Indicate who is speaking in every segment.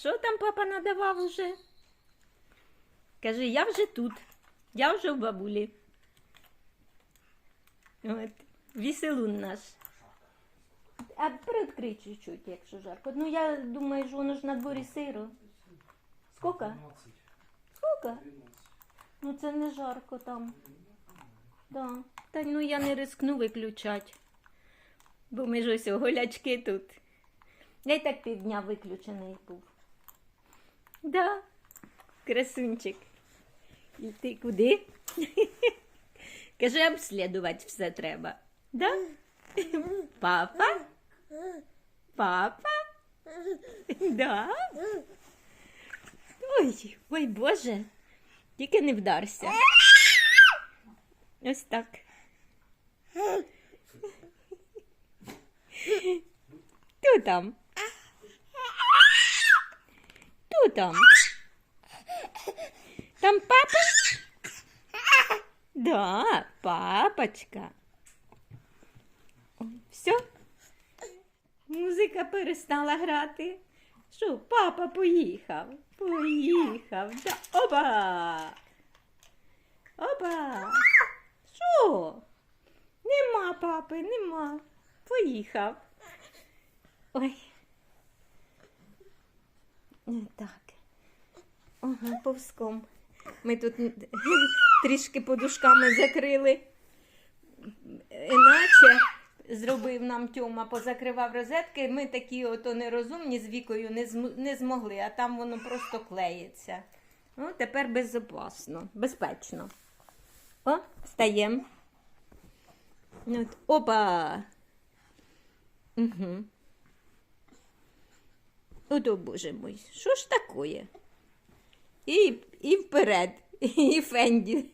Speaker 1: Що там папа надавав уже? Каже, я вже тут. Я вже в бабулі. От, веселун наш. А приоткрий чуть-чуть, якщо жарко. Ну я думаю, що воно ж на дворі сиро. Скільки?
Speaker 2: 12,
Speaker 1: Скільки? Ну це не жарко там. Да. Та ну я не рискну виключати. Бо ми ж ось голячки тут. Я й так півдня виключений був. Да, красунчик. І ти куди? Каже, обслідувати все треба. Да? Папа? Папа? Да? Ой, ой, Боже. Тільки не вдарся. Ось так. Хто там? Хто там? Там папа? Да, папочка. Все? Музика перестала грати. Що, папа поїхав? Поїхав. Да. Оба! Оба! Що? Нема папи, нема. Поїхав. Ой. Так. Ага, повзком. Ми тут трішки подушками закрили. Іначе зробив нам Тьома, позакривав розетки. Ми такі ото нерозумні з вікою не, зм- не змогли, а там воно просто клеїться. Ну, тепер безопасно, безпечно. О, встаємо. Опа. Угу. Ото, боже мой, що ж такое? І, і вперед, і Фенді.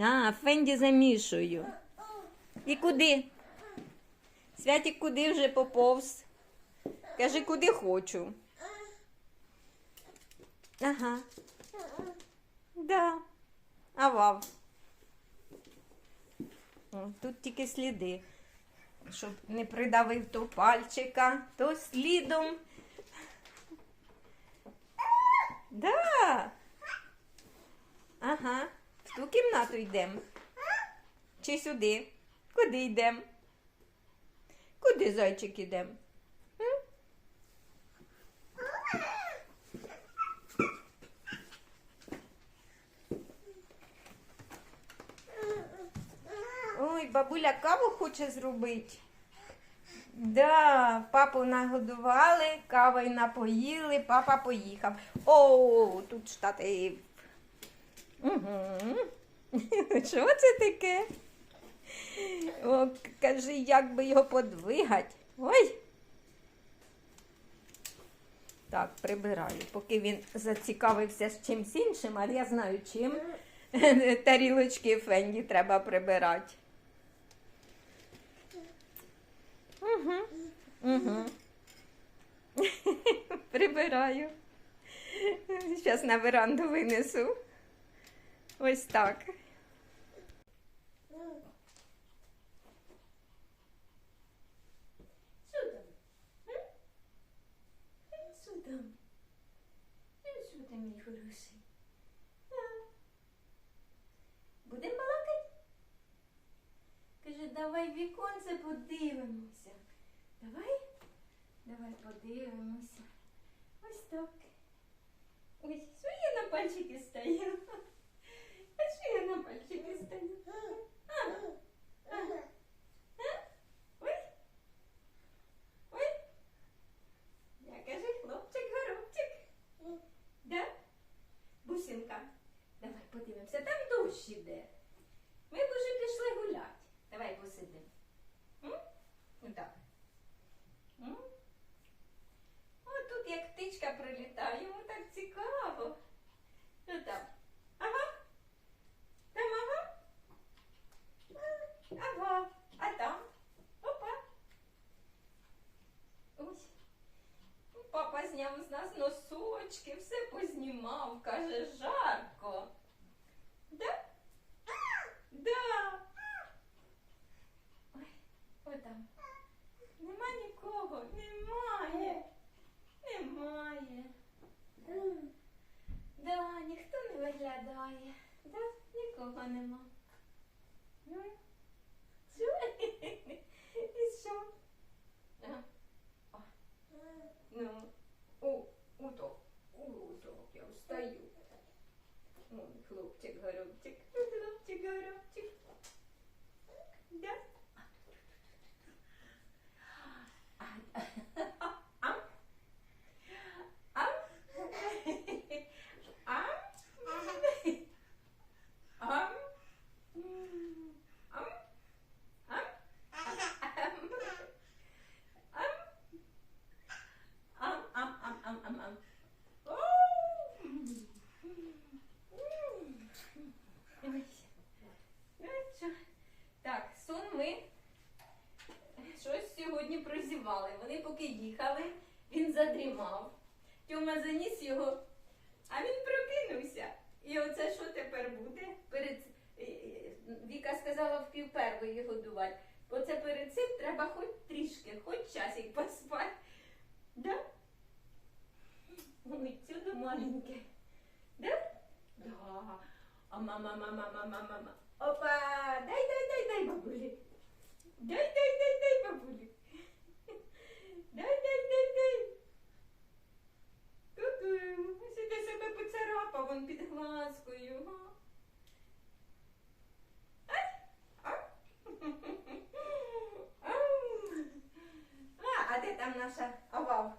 Speaker 1: А, Фенді замішую. І куди? Святік куди вже поповз? Кажи, куди хочу. Ага. Да. А вав. Тут тільки сліди. Щоб не придавив то пальчика, то слідом. Да. Ага. В ту кімнату йдемо. Чи сюди? Куди йдемо? Куди зайчик ідемо? Ой, бабуля каву хоче зробити. Да, папу нагодували, кавою напоїли, папа поїхав. О, тут штатив. Угу. Що це таке? О, кажи, як би його подвигать. Ой. Так, прибираю, поки він зацікавився з чимсь іншим, але я знаю чим. Тарілочки Фенді треба прибирати. Угу. Угу. Прибираю. Зараз на веранду винесу. Ось так. Мій хороший? Будемо балакати? Каже, давай віконце подивимося. Давай? Давай подивимося. Ось так. Ой, що я на пальчики стою? А що я на пальчики? А? Ой? Ой? Я кажу, хлопчик, горобчик. Да? Бусинка, давай подивимося. Там дощ іде. Ми б уже пішли гуляти. Давай посидимо. каже, жарко. Да? Да. Ой, отам. Нема нікого. Немає. Немає. Да, ніхто не виглядає. Да, нікого нема. Ну, і що? Ну, уток. Уток я встаю. Ой, хлопчик, горобчик, хлопчик, горобчик. Да? А, а, а, а, а, Ам, ам, ам, ам, ам, ам. Оу. Ой. Ну, що? Так, сон ми щось сьогодні прозівали. Вони поки їхали, він задрімав. Тьома заніс його, а він прокинувся. І оце що тепер буде? Перед... е, е, Віка сказала в пів первої годувати. Бо це перед цим треба хоч трішки, хоч часик поспати. Да? Ой, чудо маленьке. Да? Да. А мама, мама, мама, мама. Опа! Дай, дай, дай, дай, бабулі. Дай, дай, дай, дай, бабулі. Дай, дай, дай, дай. Ку-ку. Ось ти себе поцарапав он під глазкою. га. Ай! А? Ау. А, а де там наша овал?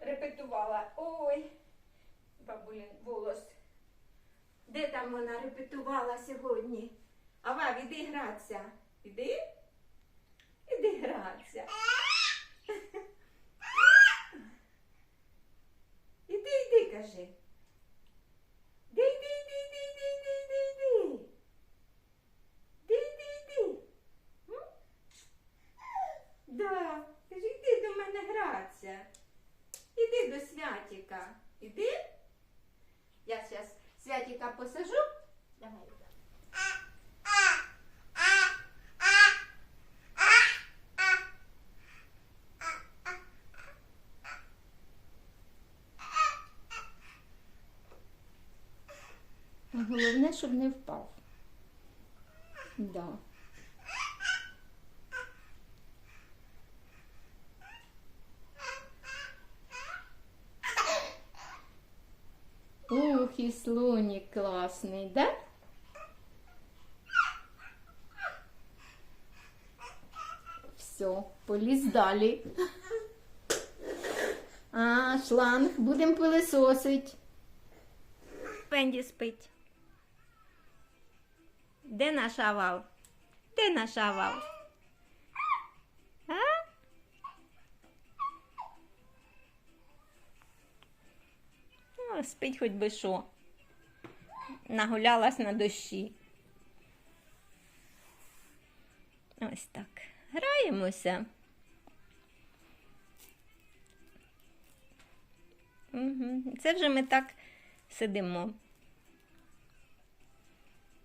Speaker 1: Репетувала. Ой, бабулін голос. Де там вона репетувала сьогодні? Ава, іди гратися. Іди? Іди гратися. Іди, іди, кажи. Іди, іди, іди, іди, іди, іди, іди, іди. Іди, іди, іди. Да, кажи, іди до мене гратися. Іди до Святіка. Іди. Я зараз Святіка посажу. Давай. Головне, щоб не впав. Да. Ух, і слонік класний, да? Все, поліз далі. А, шланг, будемо пилисосить. Пенді спить. Де наш авал? Де наш авал? А? О, спить хоч би що. Нагулялась на дощі. Ось так. Граємося. Угу. Це вже ми так сидимо.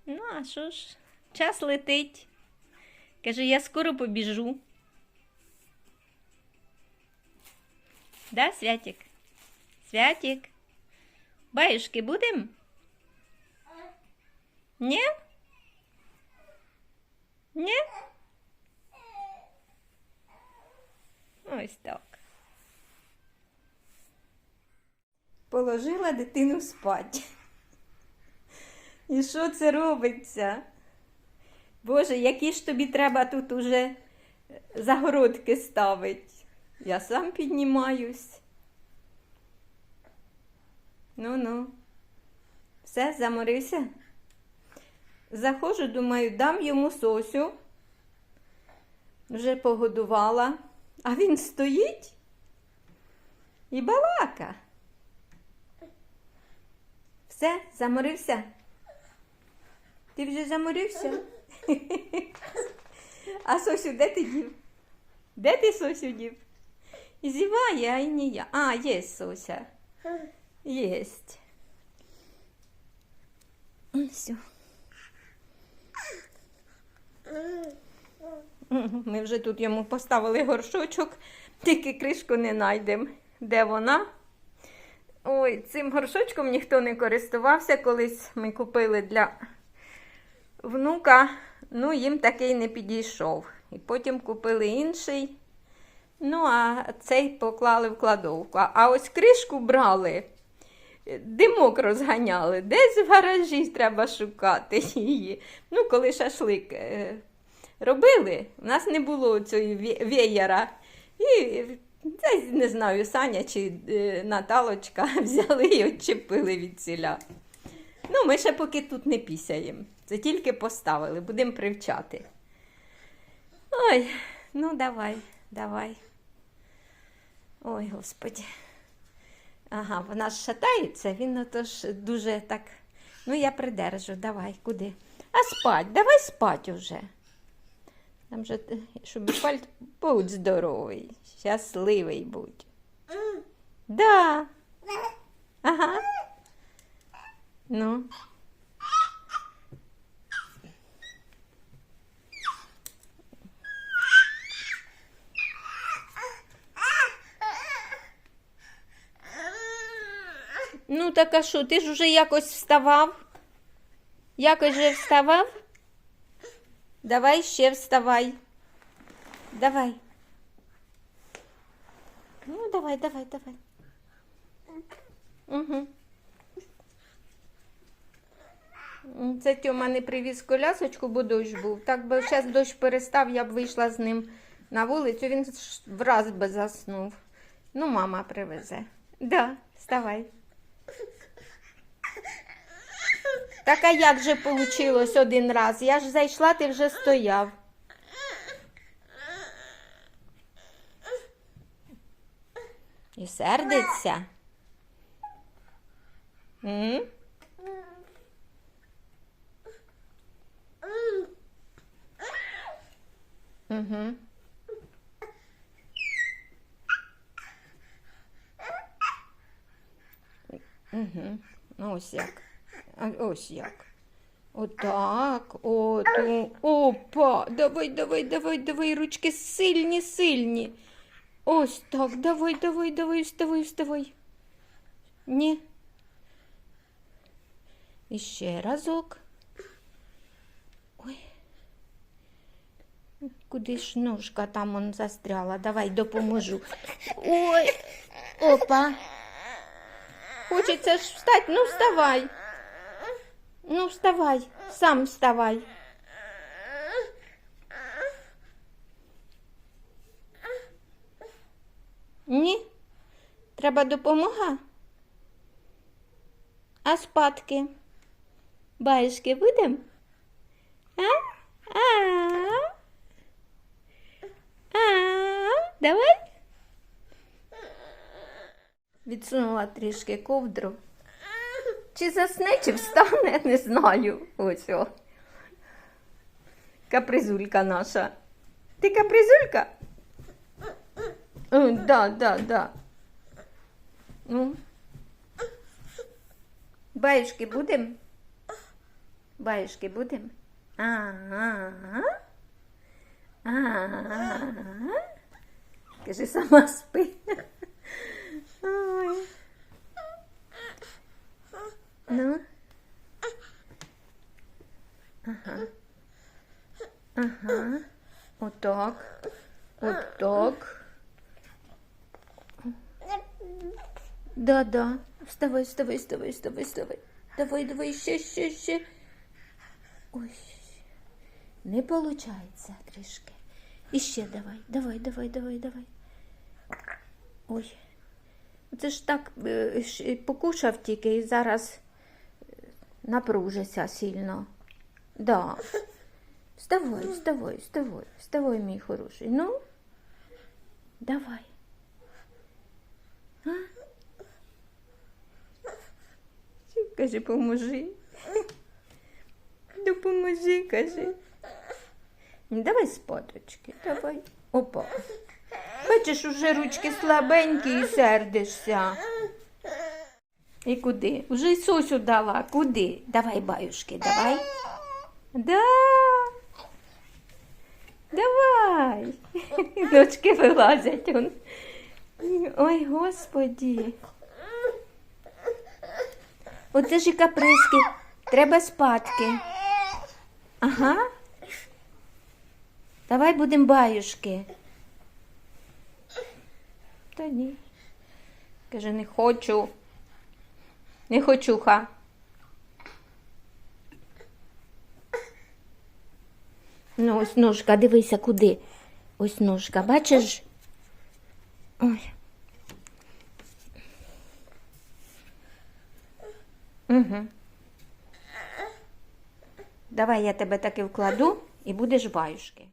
Speaker 1: Ну, а що ж, час летить. Каже, я скоро побіжу. Да, Святик? Святик? Баюшки будем? Ні? Ні? Ось так. Положила дитину спать. І що це робиться? Боже, які ж тобі треба тут уже загородки ставити? Я сам піднімаюсь. Ну-ну. Все, заморився? Заходжу, думаю, дам йому сосю. Вже погодувала. А він стоїть і балака. Все, заморився? Ти вже заморився? А Сосю, де ти дів? Де ти Сосю дів? Зіває, а й не я. А, є Сося. Єсть. Все. Ми вже тут йому поставили горшочок, тільки кришку не знайдемо. Де вона? Ой, цим горшочком ніхто не користувався. Колись ми купили для внука, ну, їм такий не підійшов. І потім купили інший. Ну, а цей поклали в кладовку. А ось кришку брали, димок розганяли. Десь в гаражі треба шукати її. Ну, коли шашлик е, робили, у нас не було ве- веєра. І десь, не знаю, Саня чи е, Наталочка взяли і відчепили від ціля. Ну, ми ще поки тут не пісяємо. Це тільки поставили, будемо привчати. Ой, ну давай, давай. Ой, господі. Ага, вона ж шатається, він отож дуже так. Ну, я придержу, давай, куди? А спать, давай спать уже. Там же, е, щоб пальт будь здоровий, щасливий будь. Да. Ага. Ну. Ну, так а що, ти ж уже якось вставав? Якось же вставав? Давай ще вставай. Давай. Ну, давай, давай, давай. Угу. Це Тьома не привіз колясочку, бо дощ був. Так би зараз дощ перестав, я б вийшла з ним на вулицю, він враз би заснув. Ну, мама привезе. Да, вставай. Так а як же получилось один раз? Я ж зайшла, ти вже стояв. І сердиться. М? Угу. Угу. Ось як. Ось як. Отак. От. Опа. Давай, давай, давай, давай. Ручки сильні, сильні. Ось так. Давай, давай, давай, вставай, вставай. Ні. І ще разок. Ой. Куди ж ножка там он застряла? Давай допоможу. Ой. Опа. Хочеться ж встати. Ну, вставай. Ну, вставай. Сам вставай. Ні? Треба допомога? А спадки? Баєшки будем? А? А? А? Давай? Відсунула трішки ковдру. Чи засне, чи встане, не знаю. Ось о. Капризулька наша. Ти капризулька? Да, да, да. Ну. Баюшки будем? Баюшки будем? Ага. Ага. Кажи, сама спи. Ой. Ну. Ага. Ага. Отак. Отак. Да, да. Вставай, вставай, вставай, вставай, вставай. Давай, давай, ще, ще, ще. Ой. Не получається трішки. І ще давай, давай, давай, давай, давай. Ой. Це ж так е, покушав тільки і зараз напружиться сильно. Да. Вставай, вставай, вставай, вставай, мій хороший. Ну, давай. А? Каже, поможи. Допоможи, каже. Давай спаточки, давай. Опа. Бачиш, уже ручки слабенькі і сердишся. І куди? Уже сосю дала. Куди? Давай, баюшки, давай. Да. Давай. Ночки вилазять. Ой, господі. Оце ж і каприски. Треба спадки. Ага. Давай будемо баюшки. Та ні. Каже, не хочу. Не хочу, ха. Ну, ось ножка, дивися куди. Ось ножка, бачиш? Ой. Угу. Давай я тебе таки вкладу і будеш баюшки.